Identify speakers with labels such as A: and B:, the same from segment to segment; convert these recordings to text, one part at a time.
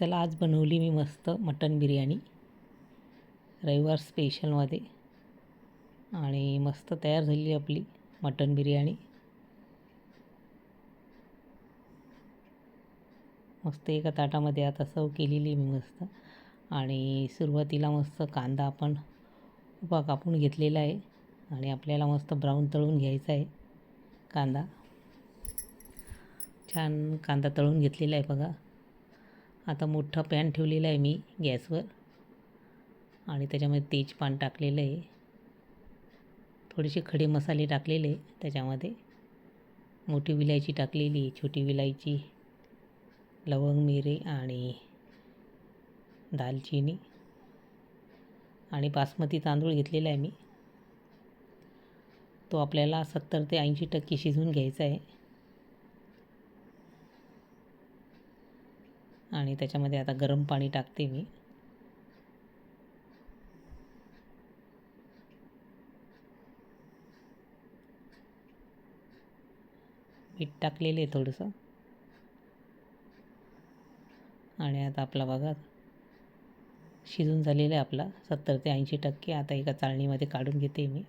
A: चला आज बनवली मी मस्त मटन बिर्याणी. रविवार स्पेशलमध्ये. आणि मस्त तयार झाली आपली मटन बिर्याणी. मस्त एका ताटामध्ये आता सव केलेली मी मस्त. आणि सुरुवातीला मस्त कांदा आपण उपा कापून घेतलेला आहे. आणि आपल्याला मस्त ब्राऊन तळून घ्यायचा आहे कांदा. छान कांदा तळून घेतलेला आहे बघा. आता मोठा पॅन ठेवलेला आहे मी गॅसवर. आणि त्याच्यामध्ये तेजपान टाकलेलं आहे. थोडेसे खडे मसाले टाकलेले त्याच्यामध्ये. मोठी विलायची टाकलेली छोटी विलायची लवंग मिरे आणि दालचिनी. आणि बासमती तांदूळ घेतलेला आहे मी. तो आपल्याला सत्तर ते ऐंशी टक्के शिजवून घ्यायचा आहे. आणि त्याच्यामध्ये आता गरम पाणी टाकते मी. मीठ टाकलेले आहे थोडंसं. आणि आता आपला बघा शिजून झालेला आहे आपला सत्तर ते ऐंशी टक्के. आता एका चाळणीमध्ये काढून घेते मी.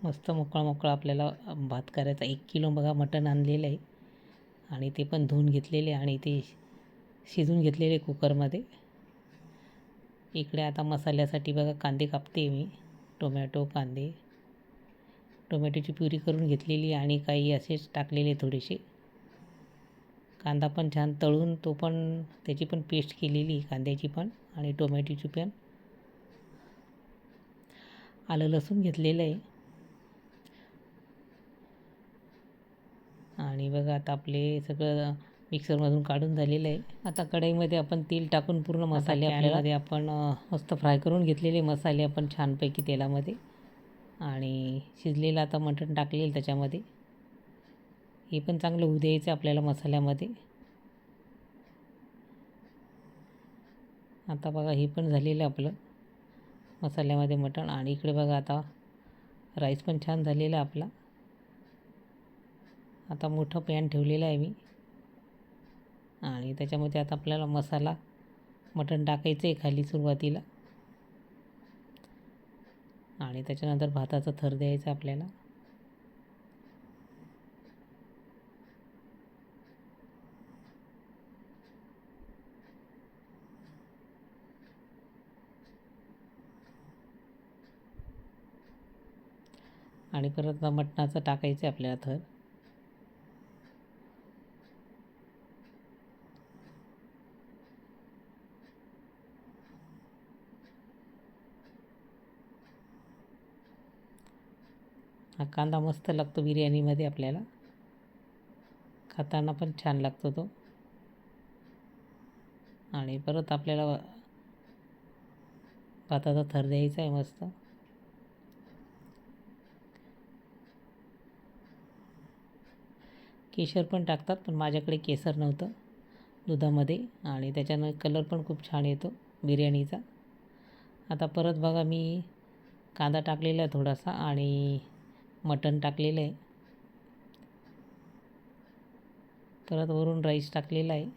A: मस्त मोकळा मोकळा आपल्याला भात करायचा. एक किलो बघा मटण आणलेलं आहे. आणि ते पण धुवून घेतलेले आणि ते शिजून घेतलेले कुकरमध्ये. इकडे आता मसाल्यासाठी बघा कांदे कापते मी. टोमॅटो कांदे. टोमॅटोची प्युरी करून घेतलेली आणि काही असेच टाकलेले थोडेसे. कांदा पण छान तळून तो पण त्याची पण पेस्ट केलेली कांद्याची पण आणि टोमॅटोची पण. आलं लसूण घेतलेलं आहे. आणि बघा आता आपले सगळं मिक्सरमधून काढून झालेलं आहे. आता कढईमध्ये आपण तेल टाकून पूर्ण मसाले आपल्यामध्ये आपण मस्त फ्राय करून घेतलेले मसाले आपण छानपैकी तेलामध्ये. आणि शिजलेलं आता मटण टाकलेलं त्याच्यामध्ये. हे पण चांगलं होऊ द्यायचं आपल्याला मसाल्यामध्ये. आता बघा हे पण झालेलं आपलं मसाल्यामध्ये मटण. आणि इकडे बघा आता राईस पण छान झालेला आपला. आता मोठं पॅन ठेवलेलं आहे मी. आणि त्याच्यामध्ये आता आपल्याला मसाला मटण टाकायचं आहे खाली सुरुवातीला. आणि त्याच्यानंतर भाताचा थर द्यायचा आपल्याला. आणि परत मटणाचं टाकायचं आहे आपल्याला थर. हा कांदा मस्त लागतो बिर्याणीमध्ये आपल्याला. खाताना पण छान लागतो तो. आणि परत आपल्याला भाताचा थर द्यायचा आहे मस्त. केशर पण टाकतात पण माझ्याकडे केसर नव्हतं दुधामध्ये. आणि त्याच्यानं कलर पण खूप छान येतो बिर्याणीचा. आता परत बघा मी कांदा टाकलेला आहे थोडासा आणि मटण टाकलेलं आहे. परत वरून राईस टाकलेला आहे.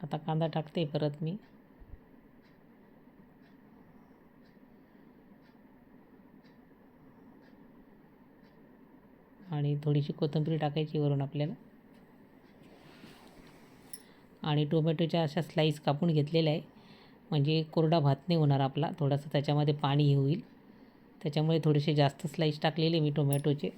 A: आता कांदा टाकते परत मी. आणि थोडीशी कोथिंबीर टाकायची वरून आपल्याला. आणि टोमॅटोच्या अशा स्लाईस कापून घेतलेल्या आहे. म्हणजे कोरडा भात नाही होणार आपला थोडासा त्याच्यामध्ये पाणी होईल. त्याच्यामुळे थोडेसे जास्त स्लाईस टाकलेले मी टोमॅटोचे.